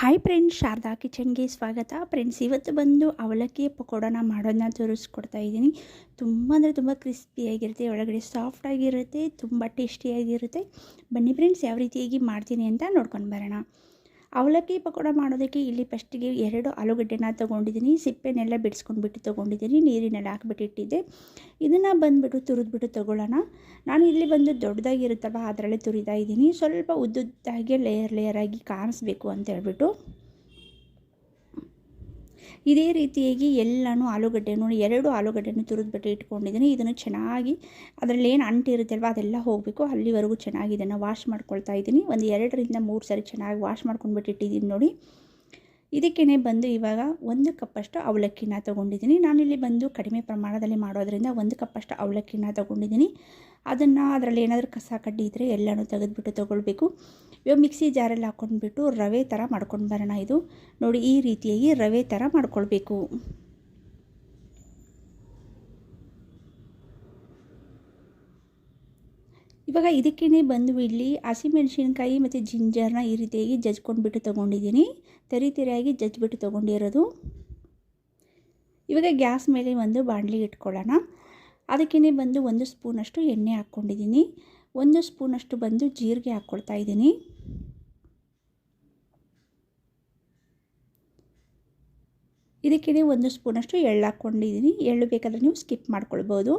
Hi friends Sharada ಕಿಚನ್ಗೆ ಸ್ವಾಗತ. Friends ಇವತ್ತು ಬಂದು ಅವಲಕ್ಕಿ ಪಕೋಡನ ಮಾಡೋದನ್ನ ತೋರಿಸ್ಕೊಡ್ತಾ ಇದ್ದೀನಿ. ತುಂಬ ಅಂದರೆ ತುಂಬ ಕ್ರಿಸ್ಪಿಯಾಗಿರುತ್ತೆ ಒಳಗಡೆ ಸಾಫ್ಟಾಗಿರುತ್ತೆ ತುಂಬ ಟೇಸ್ಟಿಯಾಗಿರುತ್ತೆ ಬನ್ನಿ ಫ್ರೆಂಡ್ಸ್ ಯಾವ ರೀತಿಯಾಗಿ ಮಾಡ್ತೀನಿ ಅಂತ ನೋಡ್ಕೊಂಡು ಬರೋಣ. ಅವಲಕ್ಕಿ ಪಕೋಡ ಮಾಡೋದಕ್ಕೆ ಇಲ್ಲಿ ಫಸ್ಟಿಗೆ ಎರಡು ಆಲೂಗಡ್ಡೆನ ತೊಗೊಂಡಿದ್ದೀನಿ, ಸಿಪ್ಪೆನೆಲ್ಲ ಬಿಡಿಸ್ಕೊಂಡ್ಬಿಟ್ಟು ತೊಗೊಂಡಿದ್ದೀನಿ, ನೀರಿನಲ್ಲಿ ಹಾಕ್ಬಿಟ್ಟಿಟ್ಟಿದ್ದೆ. ಇದನ್ನು ಬಂದುಬಿಟ್ಟು ತುರಿದ್ಬಿಟ್ಟು ತೊಗೊಳ್ಳೋಣ. ನಾನು ಇಲ್ಲಿ ಬಂದು ದೊಡ್ಡದಾಗಿರುತ್ತಲ್ಲ ಅದರಲ್ಲೇ ತುರಿತಾ ಇದ್ದೀನಿ ಸ್ವಲ್ಪ ಉದ್ದುದ್ದಾಗೆ ಲೇಯರ್ ಲೇಯರಾಗಿ ಕಾಣಿಸ್ಬೇಕು ಅಂತ ಹೇಳ್ಬಿಟ್ಟು. ಇದೇ ರೀತಿಯಾಗಿ ಎಲ್ಲನೂ ನೋಡಿ, ಎರಡು ಆಲೂಗಡ್ಡೆನೂ ತುರಿದ್ಬಿಟ್ಟು ಇಟ್ಕೊಂಡಿದ್ದೀನಿ. ಇದನ್ನು ಚೆನ್ನಾಗಿ ಅದರಲ್ಲಿ ಏನು ಅಂಟಿರುತ್ತಲ್ವ ಅದೆಲ್ಲ ಹೋಗಬೇಕು. ಅಲ್ಲಿವರೆಗೂ ಚೆನ್ನಾಗಿ ಇದನ್ನು ವಾಶ್ ಮಾಡ್ಕೊಳ್ತಾ ಇದ್ದೀನಿ. ಒಂದು ಎರಡರಿಂದ ಮೂರು ಸರಿ ಚೆನ್ನಾಗಿ ವಾಶ್ ಮಾಡ್ಕೊಂಡ್ಬಿಟ್ಟು ಇಟ್ಟಿದ್ದೀನಿ ನೋಡಿ. ಇದಕ್ಕೇ ಬಂದು ಇವಾಗ ಒಂದು ಕಪ್ಪಷ್ಟು ಅವಲಕ್ಕಿನ ತೊಗೊಂಡಿದ್ದೀನಿ. ನಾನಿಲ್ಲಿ ಬಂದು ಕಡಿಮೆ ಪ್ರಮಾಣದಲ್ಲಿ ಮಾಡೋದ್ರಿಂದ ಒಂದು ಕಪ್ಪಷ್ಟು ಅವಲಕ್ಕಿನ ತೊಗೊಂಡಿದ್ದೀನಿ. ಅದನ್ನು ಅದರಲ್ಲಿ ಏನಾದರೂ ಕಸ ಕಡ್ಡಿ ಇದ್ದರೆ ಎಲ್ಲನೂ ತೆಗೆದುಬಿಟ್ಟು ತೊಗೊಳ್ಬೇಕು. ಇವಾಗ ಮಿಕ್ಸಿ ಜಾರಲ್ಲಿ ಹಾಕ್ಕೊಂಡ್ಬಿಟ್ಟು ರವೆ ಥರ ಮಾಡ್ಕೊಂಡು ಬರೋಣ ಇದು. ನೋಡಿ ಈ ರೀತಿಯಾಗಿ ರವೆ ಥರ ಮಾಡ್ಕೊಳ್ಬೇಕು. ಇವಾಗ ಇದಕ್ಕೇ ಬಂದು ಇಲ್ಲಿ ಹಸಿಮೆಣಸಿನ್ಕಾಯಿ ಮತ್ತು ಜಿಂಜರ್ನ ಈ ರೀತಿಯಾಗಿ ಜಜ್ಕೊಂಡ್ಬಿಟ್ಟು ತೊಗೊಂಡಿದ್ದೀನಿ. ತೆರಿ ತೆರಿಯಾಗಿ ಜಜ್ಬಿಟ್ಟು ತೊಗೊಂಡಿರೋದು. ಇವಾಗ ಗ್ಯಾಸ್ ಮೇಲೆ ಒಂದು ಬಾಣಲಿ ಇಟ್ಕೊಳ್ಳೋಣ. ಅದಕ್ಕೇ ಬಂದು ಒಂದು ಸ್ಪೂನಷ್ಟು ಎಣ್ಣೆ ಹಾಕ್ಕೊಂಡಿದ್ದೀನಿ. ಒಂದು ಸ್ಪೂನಷ್ಟು ಬಂದು ಜೀರಿಗೆ ಹಾಕ್ಕೊಳ್ತಾ ಇದ್ದೀನಿ. ಇದಕ್ಕೇ ಒಂದು ಸ್ಪೂನಷ್ಟು ಎಳ್ಳು ಹಾಕ್ಕೊಂಡಿದ್ದೀನಿ. ಎಳ್ಳು ಬೇಕಾದರೆ ನೀವು ಸ್ಕಿಪ್ ಮಾಡ್ಕೊಳ್ಬೋದು.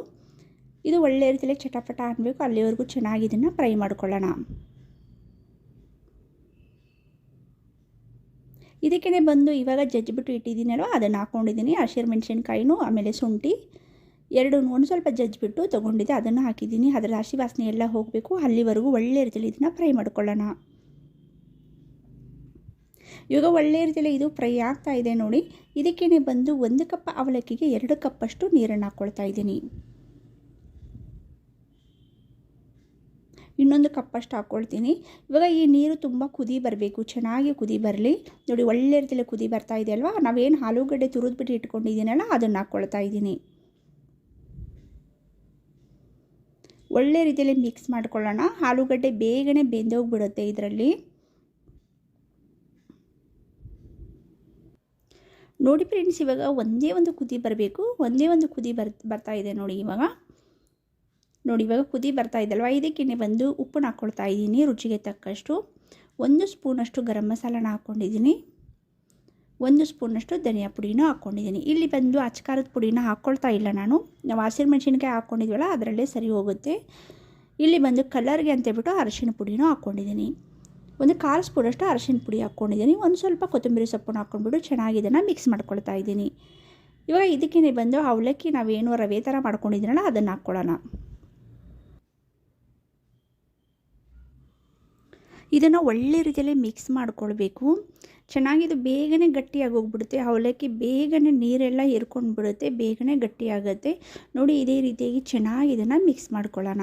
ಇದು ಒಳ್ಳೆ ರೀತಿಯಲ್ಲಿ ಚಟಪಟ ಅನ್ನಬೇಕು ಅಲ್ಲಿವರೆಗೂ ಚೆನ್ನಾಗಿ ಇದನ್ನು ಫ್ರೈ ಮಾಡ್ಕೊಳ್ಳೋಣ. ಇದಕ್ಕೇ ಬಂದು ಇವಾಗ ಜಜ್ಜಿಬಿಟ್ಟು ಇಟ್ಟಿದ್ದೀನಲ್ವ? ಅದನ್ನು ಹಾಕ್ಕೊಂಡಿದ್ದೀನಿ ಹಸಿರು ಮೆಣಸಿನ್ಕಾಯಿನೂ, ಆಮೇಲೆ ಶುಂಠಿ, ಎರಡು ಒಂದು ಸ್ವಲ್ಪ ಜಜ್ಜಿಬಿಟ್ಟು ತೊಗೊಂಡಿದ್ದೆ. ಅದನ್ನು ಹಾಕಿದ್ದೀನಿ. ಅದರ ಹಸಿ ವಾಸನೆ ಎಲ್ಲ ಹೋಗಬೇಕು. ಅಲ್ಲಿವರೆಗೂ ಒಳ್ಳೆ ರೀತಿಯಲ್ಲಿ ಇದನ್ನು ಫ್ರೈ ಮಾಡ್ಕೊಳ್ಳೋಣ. ಇವಾಗ ಒಳ್ಳೆ ರೀತಿಯಲ್ಲಿ ಇದು ಫ್ರೈ ಆಗ್ತಾ ಇದೆ ನೋಡಿ. ಇದಕ್ಕೇ ಬಂದು ಒಂದು ಕಪ್ ಅವಲಕ್ಕಿಗೆ ಎರಡು ಕಪ್ಪಷ್ಟು ನೀರನ್ನು ಹಾಕ್ಕೊಳ್ತಾ ಇದ್ದೀನಿ. ಇನ್ನೊಂದು ಕಪ್ಪಷ್ಟು ಹಾಕ್ಕೊಳ್ತೀನಿ. ಇವಾಗ ಈ ನೀರು ತುಂಬ ಕುದಿ ಬರಬೇಕು, ಚೆನ್ನಾಗಿ ಕುದಿ ಬರಲಿ. ನೋಡಿ, ಒಳ್ಳೆ ರೀತಿಯಲ್ಲಿ ಕುದಿ ಬರ್ತಾ ಇದೆ ಅಲ್ವಾ? ನಾವೇನು ಆಲೂಗಡ್ಡೆ ತುರಿದ್ಬಿಟ್ಟು ಇಟ್ಕೊಂಡಿದ್ದೀನಲ್ಲ, ಅದನ್ನು ಹಾಕ್ಕೊಳ್ತಾ ಇದ್ದೀನಿ. ಒಳ್ಳೆ ರೀತಿಯಲ್ಲಿ ಮಿಕ್ಸ್ ಮಾಡ್ಕೊಳ್ಳೋಣ. ಆಲೂಗಡ್ಡೆ ಬೇಗನೆ ಬೆಂದೋಗ್ಬಿಡುತ್ತೆ ಇದರಲ್ಲಿ. ನೋಡಿ ಫ್ರೆಂಡ್ಸ್ ಇವಾಗ ಒಂದೇ ಒಂದು ಕುದಿ ಬರಬೇಕು. ಒಂದೇ ಒಂದು ಕುದಿ ಬರ್, ಬರ್ತಾ ಇದೆ ನೋಡಿ ಇವಾಗ. ನೋಡಿ, ಇವಾಗ ಕುದಿ ಬರ್ತಾ ಇದಲ್ವ? ನೀವು ಬಂದು ಉಪ್ಪನ್ನು ಹಾಕ್ಕೊಳ್ತಾ ಇದ್ದೀನಿ. ರುಚಿಗೆ ತಕ್ಕಷ್ಟು. ಒಂದು ಸ್ಪೂನಷ್ಟು ಗರಂ ಮಸಾಲನ ಹಾಕ್ಕೊಂಡಿದ್ದೀನಿ. ಒಂದು ಸ್ಪೂನಷ್ಟು ಧನಿಯಾ ಪುಡಿನೂ ಹಾಕ್ಕೊಂಡಿದ್ದೀನಿ. ಇಲ್ಲಿ ಬಂದು ಅಚ್ಕಾರದ ಪುಡಿನ ಹಾಕ್ಕೊಳ್ತಾ ಇಲ್ಲ ನಾನು. ನಾವು ಹಸಿರು ಮೆಣಸಿನ್ಕಾಯಿ ಹಾಕ್ಕೊಂಡಿದ್ವಲ್ಲ, ಅದರಲ್ಲೇ ಸರಿ ಹೋಗುತ್ತೆ. ಇಲ್ಲಿ ಬಂದು ಕಲರ್ಗೆ ಅಂತೇಳ್ಬಿಟ್ಟು ಅರಶಿನ ಪುಡಿನೂ ಹಾಕ್ಕೊಂಡಿದ್ದೀನಿ. ಒಂದು ಕಾಲು ಸ್ಪೂನಷ್ಟು ಅರಶಿನ ಪುಡಿ ಹಾಕ್ಕೊಂಡಿದ್ದೀನಿ. ಒಂದು ಸ್ವಲ್ಪ ಕೊತ್ತಂಬರಿ ಸೊಪ್ಪನ್ನು ಹಾಕ್ಕೊಂಡ್ಬಿಟ್ಟು ಚೆನ್ನಾಗಿ ಇದನ್ನು ಮಿಕ್ಸ್ ಮಾಡ್ಕೊಳ್ತಾ ಇದ್ದೀನಿ. ಇವಾಗ ಇದಕ್ಕೇ ಬಂದು ಅವಲಕ್ಕಿ ನಾವೇನು ರವೆ ಥರ ಮಾಡ್ಕೊಂಡಿದ್ದೀನಲ್ಲ ಅದನ್ನು ಹಾಕ್ಕೊಳ್ಳೋಣ. ಇದನ್ನು ಒಳ್ಳೆ ರೀತಿಯಲ್ಲಿ ಮಿಕ್ಸ್ ಮಾಡ್ಕೊಳ್ಬೇಕು. ಚೆನ್ನಾಗಿದು ಬೇಗನೆ ಗಟ್ಟಿಯಾಗಿ ಹೋಗ್ಬಿಡುತ್ತೆ ಅವಲಕ್ಕಿ ಬೇಗನೆ ನೀರೆಲ್ಲ ಬಿಡುತ್ತೆ ಬೇಗನೆ ಗಟ್ಟಿಯಾಗುತ್ತೆ. ನೋಡಿ ಇದೇ ರೀತಿಯಾಗಿ ಚೆನ್ನಾಗಿ ಇದನ್ನು ಮಿಕ್ಸ್ ಮಾಡ್ಕೊಳ್ಳೋಣ.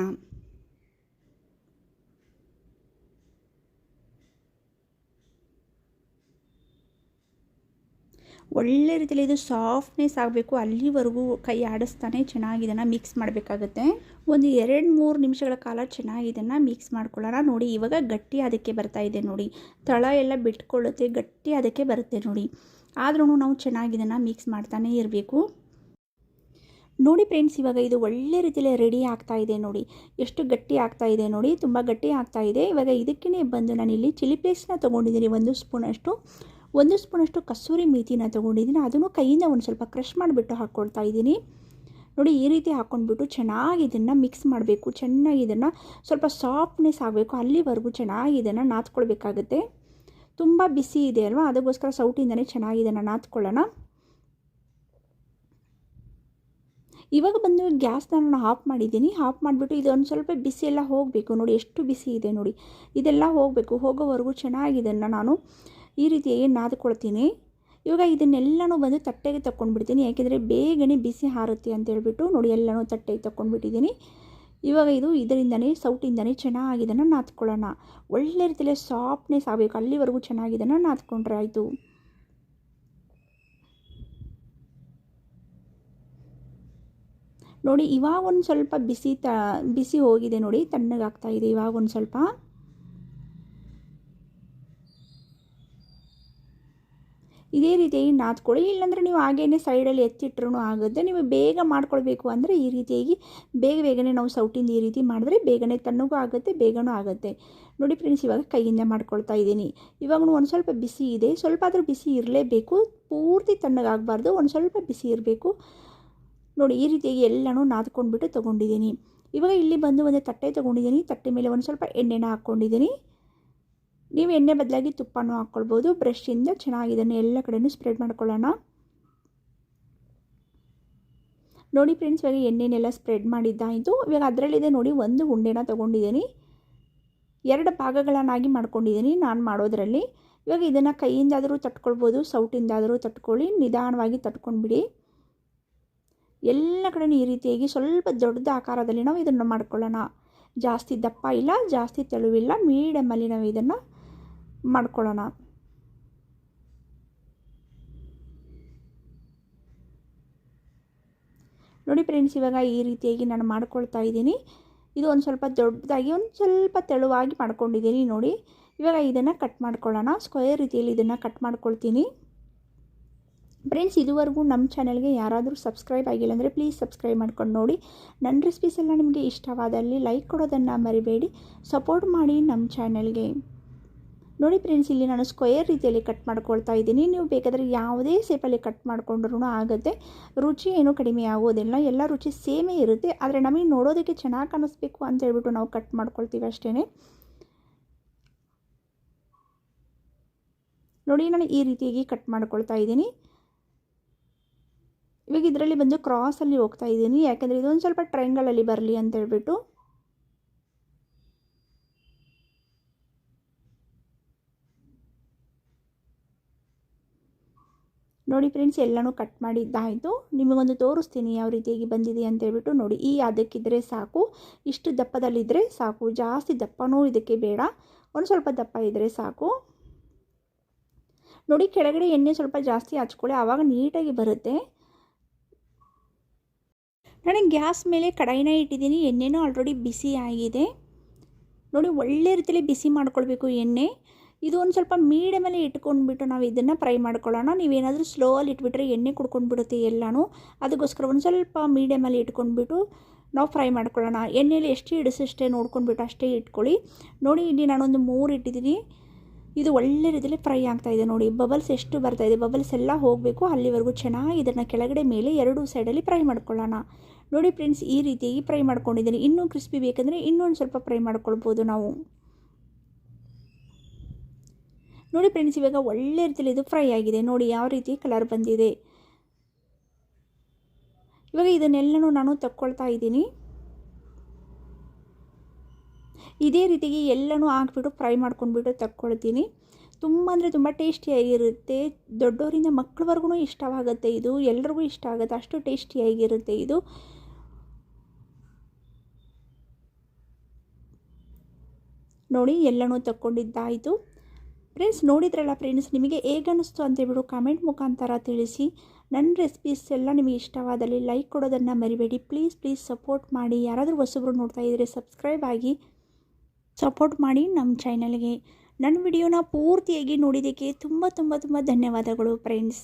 ಒಳ್ಳೆ ರೀತಿಯಲ್ಲಿ ಇದು ಸಾಫ್ಟ್ನೆಸ್ ಆಗಬೇಕು, ಅಲ್ಲಿವರೆಗೂ ಕೈ ಆಡಿಸ್ತಾನೆ ಚೆನ್ನಾಗಿ ಇದನ್ನು ಮಿಕ್ಸ್ ಮಾಡಬೇಕಾಗುತ್ತೆ. ಒಂದು ಎರಡು ಮೂರು ನಿಮಿಷಗಳ ಕಾಲ ಚೆನ್ನಾಗಿ ಇದನ್ನು ಮಿಕ್ಸ್ ಮಾಡ್ಕೊಳ್ಳೋಣ ನೋಡಿ. ಇವಾಗ ಗಟ್ಟಿ ಅದಕ್ಕೆ ಬರ್ತಾ ಇದೆ ನೋಡಿ. ತಳ ಎಲ್ಲ ಬಿಟ್ಕೊಳ್ಳುತ್ತೆ, ಗಟ್ಟಿ ಅದಕ್ಕೆ ಬರುತ್ತೆ ನೋಡಿ. ಆದ್ರೂ ನಾವು ಚೆನ್ನಾಗಿ ಇದನ್ನು ಮಿಕ್ಸ್ ಮಾಡ್ತಾನೇ ಇರಬೇಕು. ನೋಡಿ ಫ್ರೆಂಡ್ಸ್ ಇವಾಗ ಇದು ಒಳ್ಳೆ ರೀತಿಯಲ್ಲಿ ರೆಡಿ ಆಗ್ತಾ ಇದೆ ನೋಡಿ. ಎಷ್ಟು ಗಟ್ಟಿ ಆಗ್ತಾ ಇದೆ ನೋಡಿ. ತುಂಬ ಗಟ್ಟಿ ಆಗ್ತಾ ಇದೆ. ಇವಾಗ ಇದಕ್ಕೇ ಬಂದು ನಾನಿಲ್ಲಿ ಚಿಲ್ಲಿ ಪೇಸ್ಟ್ನ ತೊಗೊಂಡಿದ್ದೀನಿ. ಒಂದು ಸ್ಪೂನಷ್ಟು ಒಂದು ಸ್ಪೂನಷ್ಟು ಕಸೂರಿ ಮೇಥಿನ ತೊಗೊಂಡಿದ್ದೀನಿ. ಅದನ್ನು ಕೈಯಿಂದ ಒಂದು ಸ್ವಲ್ಪ ಕ್ರಷ್ ಮಾಡಿಬಿಟ್ಟು ಹಾಕ್ಕೊಳ್ತಾ ಇದ್ದೀನಿ. ನೋಡಿ, ಈ ರೀತಿ ಹಾಕ್ಕೊಂಡ್ಬಿಟ್ಟು ಚೆನ್ನಾಗಿ ಇದನ್ನು ಮಿಕ್ಸ್ ಮಾಡಬೇಕು. ಚೆನ್ನಾಗಿ ಇದನ್ನು ಸ್ವಲ್ಪ ಸಾಫ್ಟ್ನೆಸ್ ಆಗಬೇಕು. ಅಲ್ಲಿವರೆಗೂ ಚೆನ್ನಾಗಿ ಇದನ್ನು ನಾದ್ಕೊಳ್ಬೇಕಾಗುತ್ತೆ. ತುಂಬ ಬಿಸಿ ಇದೆ ಅಲ್ವಾ? ಅದಕ್ಕೋಸ್ಕರ ಸೌಟಿಂದನೇ ಚೆನ್ನಾಗಿ ಇದನ್ನು ನಾದ್ಕೊಳ್ಳೋಣ. ಇವಾಗ ಬಂದು ಗ್ಯಾಸ್ನ ನಾನು ಆಫ್ ಮಾಡಿದ್ದೀನಿ. ಆಫ್ ಮಾಡಿಬಿಟ್ಟು ಇದೊಂದು ಸ್ವಲ್ಪ ಬಿಸಿ ಎಲ್ಲ ಹೋಗಬೇಕು. ನೋಡಿ, ಎಷ್ಟು ಬಿಸಿ ಇದೆ ನೋಡಿ. ಇದೆಲ್ಲ ಹೋಗಬೇಕು. ಹೋಗೋವರೆಗೂ ಚೆನ್ನಾಗಿ ಇದನ್ನು ನಾನು ಈ ರೀತಿಯಾಗಿ ನಾದ್ಕೊಳ್ತೀನಿ? ಇವಾಗ ಇದನ್ನೆಲ್ಲನೂ ಬಂದು ತಟ್ಟೆಗೆ ತಗೊಂಡ್ಬಿಡ್ತೀನಿ ಯಾಕೆಂದರೆ ಬೇಗನೆ ಬಿಸಿ ಹಾರುತ್ತೆ ಅಂತ ಹೇಳ್ಬಿಟ್ಟು ನೋಡಿ ಎಲ್ಲನೂ ತಟ್ಟೆಗೆ ತಗೊಂಡ್ಬಿಟ್ಟಿದ್ದೀನಿ ಇವಾಗ ಇದು ಇದರಿಂದನೇ, ಸೌಟಿಂದನೇ ಚೆನ್ನಾಗಿ ಇದನ್ನು ನಾದ್ಕೊಳ್ಳೋಣ. ಒಳ್ಳೆ ರೀತಿಯಲ್ಲಿ ಸಾಫ್ಟ್ನೆಸ್ ಆಗಬೇಕು. ಅಲ್ಲಿವರೆಗೂ ಚೆನ್ನಾಗಿ ಇದನ್ನು ನಾದ್ಕೊಂಡ್ರೆ ಆಯಿತು. ನೋಡಿ, ಇವಾಗ ಒಂದು ಸ್ವಲ್ಪ ಬಿಸಿ ತ, ಬಿಸಿ ಹೋಗಿದೆ ನೋಡಿ, ತಣ್ಣಗಾಗ್ತಾ ಇದೆ. ಇವಾಗ ಒಂದು ಸ್ವಲ್ಪ ಇದೇ ರೀತಿಯಾಗಿ ನಾದ್ಕೊಳ್ಳಿ. ಇಲ್ಲಾಂದರೆ ನೀವು ಹಾಗೇನೆ ಸೈಡಲ್ಲಿ ಎತ್ತಿಟ್ರೂ ಆಗುತ್ತೆ. ನೀವು ಬೇಗ ಮಾಡ್ಕೊಳ್ಬೇಕು ಅಂದರೆ ಈ ರೀತಿಯಾಗಿ ಬೇಗ ಬೇಗನೆ ನಾವು ಸೌಟಿಂದ ಈ ರೀತಿ ಮಾಡಿದ್ರೆ ಬೇಗನೆ ತಣ್ಣಗೂ ಆಗುತ್ತೆ, ಬೇಗನೂ ಆಗುತ್ತೆ. ನೋಡಿ ಫ್ರೆಂಡ್ಸ್ ಇವಾಗ ಕೈಯಿಂದ ಮಾಡ್ಕೊಳ್ತಾ ಇದ್ದೀನಿ. ಇವಾಗ ಒಂದು ಸ್ವಲ್ಪ ಬಿಸಿ ಇದೆ. ಸ್ವಲ್ಪ ಆದರೂ ಬಿಸಿ ಇರಲೇಬೇಕು. ಪೂರ್ತಿ ತಣ್ಣಗಾಗಬಾರ್ದು. ಒಂದು ಸ್ವಲ್ಪ ಬಿಸಿ ಇರಬೇಕು. ನೋಡಿ ಈ ರೀತಿಯಾಗಿ ಎಲ್ಲನೂ ನಾದ್ಕೊಂಡ್ಬಿಟ್ಟು ತೊಗೊಂಡಿದ್ದೀನಿ. ಇವಾಗ ಇಲ್ಲಿ ಬಂದು ಒಂದು ತಟ್ಟೆ ತೊಗೊಂಡಿದ್ದೀನಿ. ತಟ್ಟೆ ಮೇಲೆ ಒಂದು ಸ್ವಲ್ಪ ಎಣ್ಣೆನ ಹಾಕ್ಕೊಂಡಿದ್ದೀನಿ ನೀವು ಎಣ್ಣೆ ಬದಲಾಗಿ ತುಪ್ಪನೂ ಹಾಕ್ಕೊಳ್ಬೋದು ಬ್ರಷಿಂದ ಚೆನ್ನಾಗಿ ಇದನ್ನು ಎಲ್ಲ ಕಡೆಯೂ ಸ್ಪ್ರೆಡ್ ಮಾಡ್ಕೊಳ್ಳೋಣ. ನೋಡಿ ಫ್ರೆಂಡ್ಸ್ ಇವಾಗ ಎಣ್ಣೆನೆಲ್ಲ ಸ್ಪ್ರೆಡ್ ಮಾಡಿದ್ದಾಯಿತು ಇವಾಗ ಅದರಲ್ಲಿದೆ ನೋಡಿ ಒಂದು ಉಂಡೆನ ತೊಗೊಂಡಿದ್ದೀನಿ. ಎರಡು ಭಾಗಗಳನ್ನಾಗಿ ಮಾಡ್ಕೊಂಡಿದ್ದೀನಿ ನಾನು ಮಾಡೋದರಲ್ಲಿ. ಇವಾಗ ಇದನ್ನು ಕೈಯಿಂದಾದರೂ ತಟ್ಕೊಳ್ಬೋದು, ಸೌಟಿಂದಾದರೂ ತಟ್ಕೊಳ್ಳಿ, ನಿಧಾನವಾಗಿ ತಟ್ಕೊಂಡ್ಬಿಡಿ. ಎಲ್ಲ ಕಡೆಯೂ ಈ ರೀತಿಯಾಗಿ ಸ್ವಲ್ಪ ದೊಡ್ಡ ಆಕಾರದಲ್ಲಿ ನಾವು ಇದನ್ನು ಮಾಡ್ಕೊಳ್ಳೋಣ. ಜಾಸ್ತಿ ದಪ್ಪ ಇಲ್ಲ, ಜಾಸ್ತಿ ತೆಳುವಿಲ್ಲ ಮೀಡಿಯಮಲ್ಲಿ ನಾವು ಇದನ್ನು ಮಾಡ್ಕೊಳ್ಳೋಣ. ನೋಡಿ ಫ್ರೆಂಡ್ಸ್, ಇವಾಗ ಈ ರೀತಿಯಾಗಿ ನಾನು ಮಾಡ್ಕೊಳ್ತಾ ಇದ್ದೀನಿ. ಇದು ಒಂದು ಸ್ವಲ್ಪ ದೊಡ್ಡದಾಗಿ, ಒಂದು ಸ್ವಲ್ಪ ತೆಳುವಾಗಿ ಮಾಡ್ಕೊಂಡಿದ್ದೀನಿ ನೋಡಿ. ಇವಾಗ ಇದನ್ನು ಕಟ್ ಮಾಡ್ಕೊಳ್ಳೋಣ. ಸ್ಕ್ವೇರ್ ರೀತಿಯಲ್ಲಿ ಇದನ್ನು ಕಟ್ ಮಾಡ್ಕೊಳ್ತೀನಿ. ಫ್ರೆಂಡ್ಸ್ ಇದುವರೆಗೂ ನಮ್ಮ ಚಾನಲ್ಗೆ ಯಾರಾದರೂ ಸಬ್ಸ್ಕ್ರೈಬ್ ಆಗಿಲ್ಲ ಅಂದರೆ ಪ್ಲೀಸ್ ಸಬ್ಸ್ಕ್ರೈಬ್ ಮಾಡ್ಕೊಂಡು ನೋಡಿ. ನನ್ನ ರೆಸಿಪೀಸ್ ಎಲ್ಲ ನಿಮಗೆ ಇಷ್ಟವಾದಲ್ಲಿ ಲೈಕ್ ಕೊಡೋದನ್ನು ಮರಿಬೇಡಿ. ಸಪೋರ್ಟ್ ಮಾಡಿ ನಮ್ಮ ಚಾನಲ್ಗೆ ನೋಡಿ ಫ್ರೆಂಡ್ಸ್ ಇಲ್ಲಿ ನಾನು ಸ್ಕ್ವೇರ್ ರೀತಿಯಲ್ಲಿ ಕಟ್ ಮಾಡ್ಕೊಳ್ತಾ ಇದ್ದೀನಿ. ನೀವು ಬೇಕಾದರೆ ಯಾವುದೇ ಸೇಪಲ್ಲಿ ಕಟ್ ಮಾಡಿಕೊಂಡ್ರೂ ಆಗುತ್ತೆ. ರುಚಿ ಏನೂ ಕಡಿಮೆ ಆಗೋದಿಲ್ಲ. ಎಲ್ಲ ರುಚಿ ಸೇಮೇ ಇರುತ್ತೆ. ಆದರೆ ನಮಗೆ ನೋಡೋದಕ್ಕೆ ಚೆನ್ನಾಗಿ ಕಾಣಿಸ್ಬೇಕು ಅಂತ ಹೇಳ್ಬಿಟ್ಟು ನಾವು ಕಟ್ ಮಾಡ್ಕೊಳ್ತೀವಿ ಅಷ್ಟೇ ನೋಡಿ ನಾನು ಈ ರೀತಿಯಾಗಿ ಕಟ್ ಮಾಡ್ಕೊಳ್ತಾ ಇದ್ದೀನಿ. ಇವಾಗ ಇದರಲ್ಲಿ ಬಂದು ಕ್ರಾಸಲ್ಲಿ ಹೋಗ್ತಾ ಇದ್ದೀನಿ. ಯಾಕೆಂದರೆ ಇದೊಂದು ಸ್ವಲ್ಪ ಟ್ರಯಾಂಗಲಲ್ಲಿ ಬರಲಿ ಅಂತ ಹೇಳ್ಬಿಟ್ಟು ನೋಡಿ ಫ್ರೆಂಡ್ಸ್ ಎಲ್ಲನೂ ಕಟ್ ಮಾಡಿದ್ದಾಯಿತು. ನಿಮಗೊಂದು ತೋರಿಸ್ತೀನಿ ಯಾವ ರೀತಿಯಾಗಿ ಬಂದಿದೆ ಅಂತ ಹೇಳ್ಬಿಟ್ಟು ನೋಡಿ, ಈ ಅದಕ್ಕಿದ್ರೆ ಸಾಕು. ಇಷ್ಟು ದಪ್ಪದಲ್ಲಿದ್ದರೆ ಸಾಕು. ಜಾಸ್ತಿ ದಪ್ಪನೂ ಇದಕ್ಕೆ ಬೇಡ. ಒಂದು ಸ್ವಲ್ಪ ದಪ್ಪ ಇದ್ದರೆ ಸಾಕು. ನೋಡಿ, ಕೆಳಗಡೆ ಎಣ್ಣೆ ಸ್ವಲ್ಪ ಜಾಸ್ತಿ ಹಚ್ಕೊಳ್ಳಿ. ಆವಾಗ ನೀಟಾಗಿ ಬರುತ್ತೆ. ನಾನು ಗ್ಯಾಸ್ ಮೇಲೆ ಕಡಾಯಿನ ಇಟ್ಟಿದ್ದೀನಿ. ಎಣ್ಣೆನೂ ಆಲ್ರೆಡಿ ಬಿಸಿ ಆಗಿದೆ. ನೋಡಿ, ಒಳ್ಳೆ ರೀತಿಯಲ್ಲಿ ಬಿಸಿ ಮಾಡ್ಕೊಳ್ಬೇಕು ಎಣ್ಣೆ. ಇದು ಒಂದು ಸ್ವಲ್ಪ ಮೀಡಿಯಮಲ್ಲಿ ಇಟ್ಕೊಂಡ್ಬಿಟ್ಟು ನಾವು ಇದನ್ನು ಫ್ರೈ ಮಾಡ್ಕೊಳ್ಳೋಣ. ನೀವೇನಾದರೂ ಸ್ಲೋಲ್ಲಿ ಇಟ್ಬಿಟ್ರೆ ಎಣ್ಣೆ ಕುಡ್ಕೊಂಡ್ಬಿಡುತ್ತೆ ಎಲ್ಲನೂ. ಅದಕ್ಕೋಸ್ಕರ ಒಂದು ಸ್ವಲ್ಪ ಮೀಡಿಯಮಲ್ಲಿ ಇಟ್ಕೊಂಡ್ಬಿಟ್ಟು ನಾವು ಫ್ರೈ ಮಾಡ್ಕೊಳ್ಳೋಣ. ಎಣ್ಣೆಯಲ್ಲಿ ಎಷ್ಟು ಹಿಡಿಸಷ್ಟೇ ನೋಡ್ಕೊಂಡ್ಬಿಟ್ಟು ಅಷ್ಟೇ ಇಟ್ಕೊಳ್ಳಿ. ನೋಡಿ, ಇಲ್ಲಿ ನಾನೊಂದು ಮೂರು ಇಟ್ಟಿದ್ದೀನಿ. ಇದು ಒಳ್ಳೆ ರೀತಿಯಲ್ಲಿ ಫ್ರೈ ಆಗ್ತಾ ಇದೆ ನೋಡಿ. ಬಬಲ್ಸ್ ಎಷ್ಟು ಬರ್ತಾ ಇದೆ, ಬಬಲ್ಸ್ ಎಲ್ಲ ಹೋಗಬೇಕು. ಅಲ್ಲಿವರೆಗೂ ಚೆನ್ನಾಗಿ ಇದನ್ನು ಕೆಳಗಡೆ ಮೇಲೆ ಎರಡೂ ಸೈಡಲ್ಲಿ ಫ್ರೈ ಮಾಡ್ಕೊಳ್ಳೋಣ. ನೋಡಿ ಫ್ರೆಂಡ್ಸ್, ಈ ರೀತಿಯಾಗಿ ಫ್ರೈ ಮಾಡ್ಕೊಂಡಿದ್ದೀನಿ. ಇನ್ನೂ ಕ್ರಿಸ್ಪಿ ಬೇಕಂದರೆ ಇನ್ನೊಂದು ಸ್ವಲ್ಪ ಫ್ರೈ ಮಾಡ್ಕೊಳ್ಬೋದು ನಾವು. ನೋಡಿ ಫ್ರೆಂಡ್ಸ್ ಇವಾಗ ಒಳ್ಳೆ ರೀತಿಯಲ್ಲಿ ಇದು ಫ್ರೈ ಆಗಿದೆ. ನೋಡಿ ಯಾವ ರೀತಿ ಕಲರ್ ಬಂದಿದೆ. ಇವಾಗ ಇದನ್ನೆಲ್ಲನೂ ನಾನು ತಕ್ಕೊಳ್ತಾ ಇದ್ದೀನಿ. ಇದೇ ರೀತಿಗೆ ಎಲ್ಲನೂ ಹಾಕ್ಬಿಟ್ಟು ಫ್ರೈ ಮಾಡ್ಕೊಂಡ್ಬಿಟ್ಟು ತಕ್ಕೊಳ್ತೀನಿ. ತುಂಬ ಅಂದರೆ ತುಂಬ ಟೇಸ್ಟಿಯಾಗಿರುತ್ತೆ ದೊಡ್ಡವರಿಂದ ಮಕ್ಕಳವರೆಗೂ ಇಷ್ಟವಾಗುತ್ತೆ ಇದು. ಎಲ್ರಿಗೂ ಇಷ್ಟ ಆಗುತ್ತೆ. ಅಷ್ಟು ಟೇಸ್ಟಿಯಾಗಿರುತ್ತೆ ಇದು. ನೋಡಿ ಎಲ್ಲನೂ ತಕ್ಕೊಂಡಿದ್ದಾಯಿತು. ಫ್ರೆಂಡ್ಸ್ ನೋಡಿದ್ರಲ್ಲ ಫ್ರೆಂಡ್ಸ್ ನಿಮಗೆ ಹೇಗೆ ಅನ್ನಿಸ್ತು ಅಂತೇಳ್ಬಿಟ್ಟು ಕಾಮೆಂಟ್ ಮುಖಾಂತರ ತಿಳಿಸಿ. ನನ್ನ ರೆಸಿಪೀಸ್ ಎಲ್ಲ ನಿಮಗೆ ಇಷ್ಟವಾದಲ್ಲಿ ಲೈಕ್ ಕೊಡೋದನ್ನು ಮರಿಬೇಡಿ. ಪ್ಲೀಸ್ ಪ್ಲೀಸ್ ಸಪೋರ್ಟ್ ಮಾಡಿ. ಯಾರಾದರೂ ಹೊಸಬ್ರು ನೋಡ್ತಾ ಇದ್ದರೆ ಸಬ್ಸ್ಕ್ರೈಬ್ ಆಗಿ ಸಪೋರ್ಟ್ ಮಾಡಿ ನಮ್ಮ ಚಾನಲ್ಗೆ ನನ್ನ ವಿಡಿಯೋನ ಪೂರ್ತಿಯಾಗಿ ನೋಡಿದ್ದಕ್ಕೆ ತುಂಬ ತುಂಬ ತುಂಬ ಧನ್ಯವಾದಗಳು ಫ್ರೆಂಡ್ಸ್